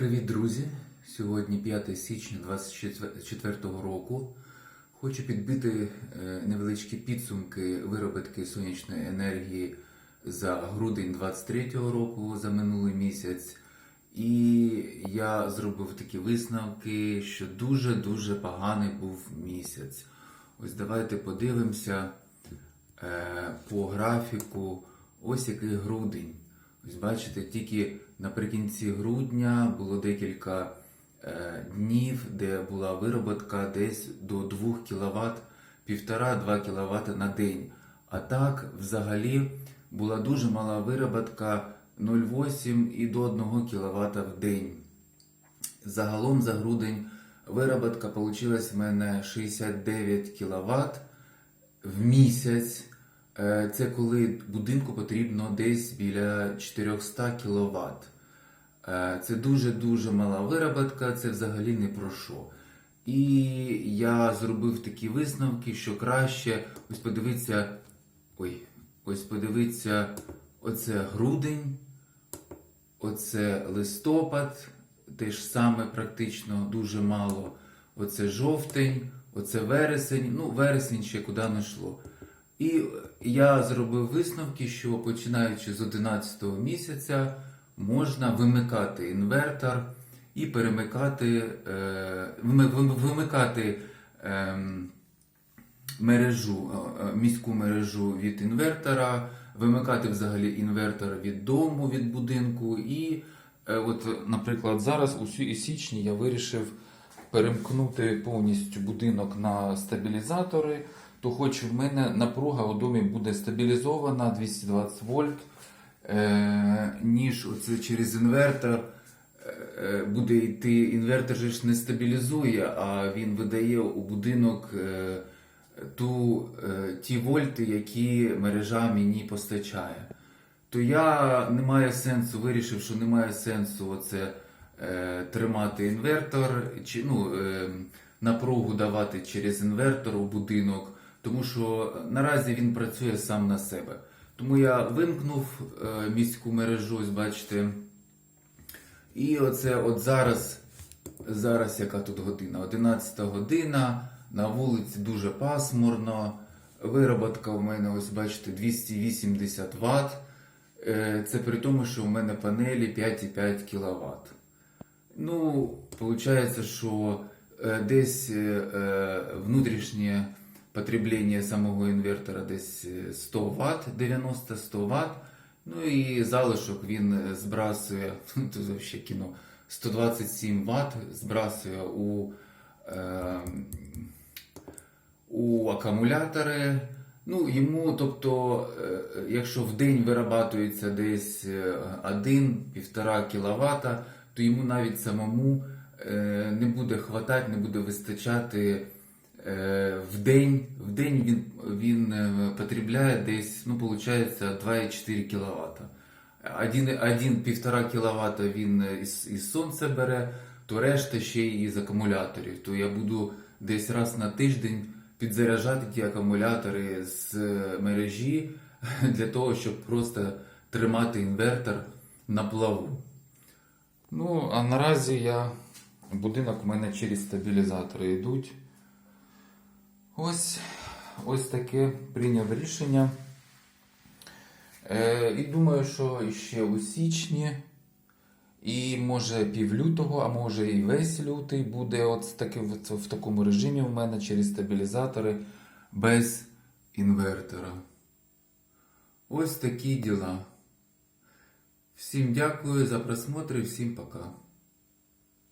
Привіт, друзі! Сьогодні 5 січня 2024 року. Хочу підбити е, невеличкі підсумки виробітки сонячної енергії за грудень 2023 року за минулий місяць. І я зробив такі висновки, що дуже-дуже поганий був місяць. Ось давайте подивимося е, по графіку. Ось який грудень. Ось бачите, тільки наприкінці грудня було декілька е, днів, де була вироботка десь до 2 кВт, 1,5-2 кВт на день. А так, взагалі, була дуже мала вироботка 0,8 і до 1 кВт в день. Загалом за грудень вироботка вийшла в мене 69 кВт в місяць. Е, Це коли будинку потрібно десь біля 400 кВт. Це дуже-дуже мала вироботка, це взагалі не про що. І я зробив такі висновки, що краще ось подивіться, ой, ось подивіться, оце грудень, оце листопад, те ж саме практично дуже мало. Оце жовтень, оце вересень. Ну, вересень ще куди не йшло. І я зробив висновки, що починаючи з 11 місяця можна вимикати інвертор і перемикати, е, вимикати ем, мережу, міську мережу від інвертора, вимикати взагалі інвертор від дому, від будинку. І, е, от, наприклад, зараз у січні я вирішив перемкнути повністю будинок на стабілізатори, то хоч в мене напруга у домі буде стабілізована 220 вольт, е, ніж оце через інвертор е, буде йти. Інвертор же ж не стабілізує, а він видає у будинок е, ту, е, ті вольти, які мережа мені постачає. То я не має сенсу, вирішив, що немає сенсу оце, е, тримати інвертор, чи ну, е, напругу давати через інвертор у будинок, тому що наразі він працює сам на себе. Тому я вимкнув е, міську мережу, ось бачите. І оце от зараз, зараз яка тут година? 11 година, на вулиці дуже пасмурно. Вироботка у мене, ось бачите, 280 Вт. Е, Це при тому, що у мене панелі 5,5 кВт. Ну, виходить, що е, десь внутрішнє потреблення самого інвертора десь е, 100 Вт, 90-100 Вт. Ну і залишок він е, збрасує, це взагалі кіно, 127 Вт збрасує у, е, у акумулятори. Ну, йому, тобто, е, якщо в день вирабатується десь 1-1,5 кВт, то йому навіть самому е, не буде хватати, не буде вистачати е, в день. В день він, він е, потребляє десь, ну, виходить, 2,4 кВт. 1,5 кВт він із, із сонця бере, то решта ще й із акумуляторів. То я буду десь раз на тиждень підзаряджати ті акумулятори з мережі для того, щоб просто тримати інвертор на плаву. Ну, а наразі я будинок у мене через стабілізатори йдуть. Ось, ось таке прийняв рішення. Е, і думаю, що ще у січні, і може пів лютого, а може і весь лютий буде от таки, в, в такому режимі у мене через стабілізатори без інвертора. Ось такі діла. Всім дякую за просмотр і всім пока.